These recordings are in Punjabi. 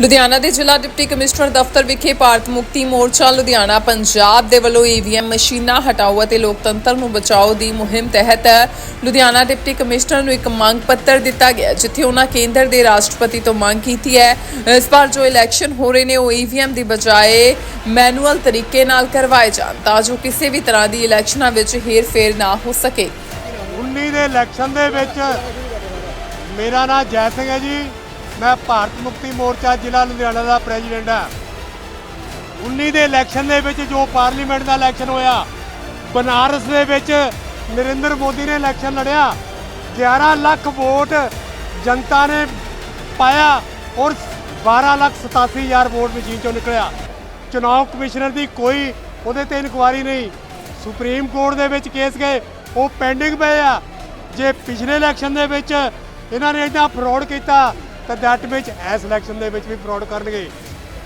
ਲੁਧਿਆਣਾ ਦੇ ਜ਼ਿਲ੍ਹਾ ਡਿਪਟੀ ਕਮਿਸ਼ਨਰ ਦਫ਼ਤਰ ਵਿਖੇ ਭਾਰਤ ਮੁਕਤੀ ਮੋਰਚਾ ਲੁਧਿਆਣਾ ਪੰਜਾਬ ਦੇ ਵੱਲੋਂ ਈਵੀਐਮ ਮਸ਼ੀਨਾਂ ਹਟਾਓ ਅਤੇ ਲੋਕਤੰਤਰ ਨੂੰ ਬਚਾਓ ਦੀ ਮੁਹਿੰਮ ਤਹਿਤ ਲੁਧਿਆਣਾ ਡਿਪਟੀ ਕਮਿਸ਼ਨਰ ਨੂੰ ਇੱਕ ਮੰਗ ਪੱਤਰ ਦਿੱਤਾ ਗਿਆ, ਜਿੱਥੇ ਉਹਨਾਂ ਕੇਂਦਰ ਦੇ ਰਾਸ਼ਟਰਪਤੀ ਤੋਂ ਮੰਗ ਕੀਤੀ ਹੈ। ਇਸ ਵਾਰ ਜੋ ਇਲੈਕਸ਼ਨ ਹੋ ਰਹੇ ਨੇ, ਉਹ ਈਵੀਐਮ ਦੀ ਬਜਾਏ ਮੈਨੂਅਲ ਤਰੀਕੇ ਨਾਲ ਕਰਵਾਏ ਜਾਣ, ਤਾਂ ਜੋ ਕਿਸੇ ਵੀ ਤਰ੍ਹਾਂ ਦੀ ਇਲੈਕਸ਼ਨਾਂ ਵਿੱਚ ਹੇਰ-ਫੇਰ ਨਾ ਹੋ ਸਕੇ। 19 ਦੇ ਇਲੈਕਸ਼ਨ ਦੇ ਵਿੱਚ ਮੇਰਾ ਨਾਮ ਜੈ ਸਿੰਘ ਹੈ ਜੀ। ਮੈਂ ਭਾਰਤ ਮੁਕਤੀ ਮੋਰਚਾ ਜ਼ਿਲ੍ਹਾ ਲੁਧਿਆਣਾ ਦਾ ਪ੍ਰੈਜ਼ੀਡੈਂਟ ਹਾਂ। 19 ਦੇ ਇਲੈਕਸ਼ਨ ਦੇ ਵਿੱਚ ਜੋ ਪਾਰਲੀਮੈਂਟ ਦਾ ਇਲੈਕਸ਼ਨ ਹੋਇਆ, ਬਨਾਰਸ ਦੇ ਵਿੱਚ ਨਰਿੰਦਰ ਮੋਦੀ ਨੇ ਇਲੈਕਸ਼ਨ ਲੜਿਆ 11 ਲੱਖ ਵੋਟ ਜਨਤਾ ਨੇ ਪਾਇਆ ਔਰ 12 ਲੱਖ 87 ਹਜ਼ਾਰ ਵੋਟ ਮਸ਼ੀਨ ਚੋਂ ਨਿਕਲਿਆ। ਚੁਣਾਵ ਕਮਿਸ਼ਨਰ ਦੀ ਕੋਈ ਉਹਦੇ ਤੇ ਇਨਕੁਆਰੀ ਨਹੀਂ। ਸੁਪਰੀਮ ਕੋਰਟ ਦੇ ਵਿੱਚ ਕੇਸ ਗਏ, ਉਹ ਪੈਂਡਿੰਗ ਪਏ ਆ। ਜੇ ਪਿਛਲੇ ਇਲੈਕਸ਼ਨ ਦੇ ਵਿੱਚ ਇਹਨਾਂ ਨੇ ਇਦਾਂ ਫਰਾਡ ਕੀਤਾ ਤਾਂ ਦੈਟ ਵਿੱਚ ਇਸ ਇਲੈਕਸ਼ਨ ਦੇ ਵਿੱਚ ਵੀ ਫਰਾਡ ਕਰਨਗੇ।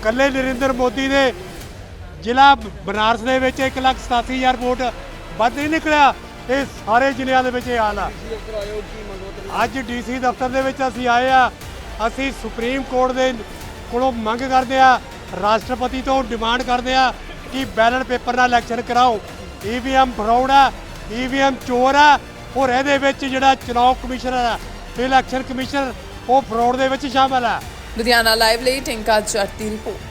ਕੱਲੇ ਨਰਿੰਦਰ ਮੋਦੀ ਦੇ ਜ਼ਿਲ੍ਹਾ ਬਨਾਰਸ ਦੇ ਵਿੱਚ 187000 ਵੋਟ ਵੱਧ ਨਹੀਂ ਨਿਕਲਿਆ। ਇਹ ਸਾਰੇ ਜ਼ਿਲ੍ਹਿਆਂ ਦੇ ਵਿੱਚ ਇਹ ਹਾਲ ਆ। ਅੱਜ ਡੀਸੀ ਦਫ਼ਤਰ ਦੇ ਵਿੱਚ ਅਸੀਂ ਆਏ ਆ। ਅਸੀਂ ਸੁਪਰੀਮ ਕੋਰਟ ਦੇ ਕੋਲੋਂ ਮੰਗ ਕਰਦੇ ਆ, ਰਾਸ਼ਟਰਪਤੀ ਤੋਂ ਡਿਮਾਂਡ ਕਰਦੇ ਆ ਕਿ ਬੈਲਟ ਪੇਪਰ ਨਾਲ ਇਲੈਕਸ਼ਨ ਕਰਾਓ। ਈਵੀਐਮ ਫਰਾਡ ਆ ਈਵੀਐਮ ਚੋਰ ਆ। ਔਰ ਇਹਦੇ ਵਿੱਚ ਜਿਹੜਾ ਚੁਣਾਵ ਕਮਿਸ਼ਨਰ ਆ ਇਲੈਕਸ਼ਨ ਕਮਿਸ਼ਨਰ ਉਹ ਫਰਾਡ ਦੇ ਵਿੱਚ ਸ਼ਾਮਲ ਆ ਲੁਧਿਆਣਾ ਲਾਈਵ ਲਈ ਟਿੰਕਾ ਜੱਟ ਦੀ ਰਿਪੋਰਟ।